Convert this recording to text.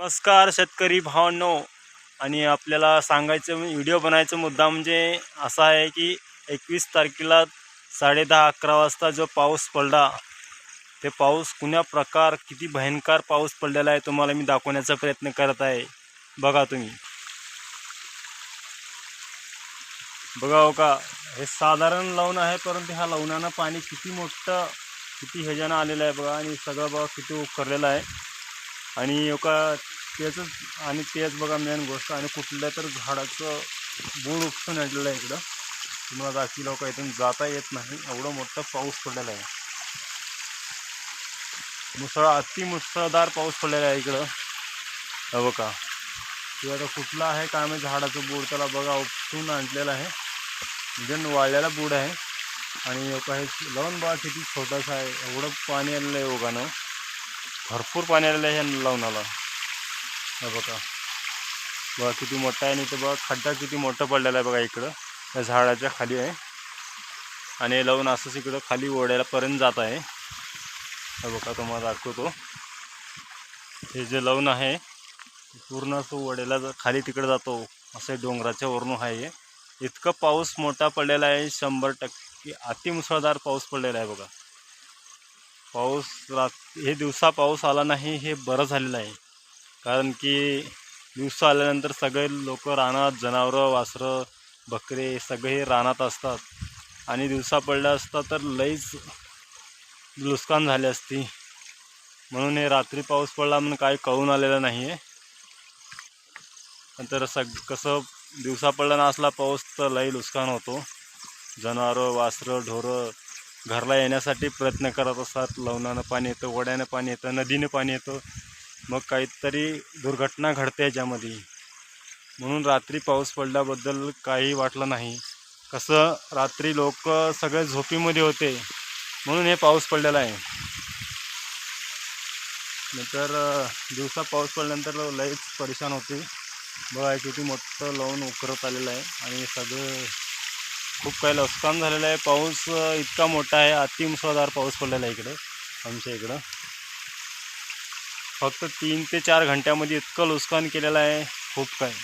नमस्कार शेतकरी भावांनो. आणि आपल्याला सांगायचं व्हिडिओ बनायचा मुद्दा म्हणजे असा आहे की एकवीस तारखेला साडेदहा अकरा वाजता जो पाऊस पडला ते पाऊस कुण्या प्रकार किती भयंकर पाऊस पडलेला आहे तुम्हाला मी दाखवण्याचा प्रयत्न करत आहे. बघा तुम्ही. बघा हो का हे साधारण लावणं आहे परंतु ह्या लवणानं पाणी किती मोठं किती ह्याच्यानं आलेलं आहे बघा आणि सगळं बघा किती उखरलेलं आहे. आणि एका तेच आणि तेच बघा मेन गोष्ट. आणि कुठल्या तर झाडाचं बूड उपसून आणलेलं आहे इकडं. तुम्हाला बाकी लोक इथून जाता येत नाही. एवढं मोठा पाऊस पडलेला आहे. मुसळ अति मुसळधार पाऊस पडलेला आहे इकडं. बघा. ते आता कुठला आहे? काय माहिती? झाडाचं बूड त्याला बघा उपसून आणलेलं आहे. म्हणजे वाळलेला बूड आहे. आणि एक हे लवण बाळ किती छोटासा आहे. एवढं पाणी आलेलं आहे ओघानं भरपूर पाणी आलेलं आहे ह्या लावणाला हे बघा. बघा किती मोठा आहे आणि ते बघा खड्डा किती मोठा पडलेला आहे बघा इकडं. या झाडाच्या खाली आहे. आणि लावून असंच इकडं खाली ओढ्यापर्यंत जात आहे. हे बघा तुम्हाला दाखवतो. हे जे लवण आहे पूर्ण असं ओढ्याला खाली तिकडे जातो असं डोंगराच्या वरून आहे. इतकं पाऊस मोठा पडलेला आहे शंभर टक्के अतिमुसळधार पाऊस पडलेला आहे बघा. पाऊस रात हे दिवसा पाऊस आला नाही हे बरं झालेलं आहे. कारण की दिवसा आल्यानंतर सगळे लोक रानात जनावरं वासरं बकरे सगळे रानात असतात. आणि दिवसा पडल्या असता तर लईच नुकसान झाले असती. म्हणून हे रात्री पाऊस पडला म्हणून काही कळून आलेलं नाही आहे नंतर सग कसं दिवसा पडला नसला पाऊस तर लई नुकसान होतो. जनावरं वासरं ढोरं घरला येण्यासाठी प्रयत्न करत असतात. लवणानं पाणी येतं ओढ्यानं पाणी येतं नदीनं पाणी येतं. मग काहीतरी दुर्घटना घडते याच्यामध्ये. म्हणून रात्री पाऊस पडल्याबद्दल काही वाटलं नाही. कसं रात्री लोक सगळे झोपीमध्ये होते म्हणून हे पाऊस पडलेला आहे. नंतर दिवसा पाऊस पडल्यानंतर लईच परेशान होते. बघा किती मोठं लावून उकरत आलेलं आहे आणि सगळं खूप काही नुकसान झालेलं आहे. पाऊस इतका मोठा आहे. अतिमुसळधार पाऊस पडलेला आहे इकडे आमच्या इकडं. फक्त तीन ते चार घंट्यामध्ये इतकं नुकसान केलेलं आहे. खूप काही.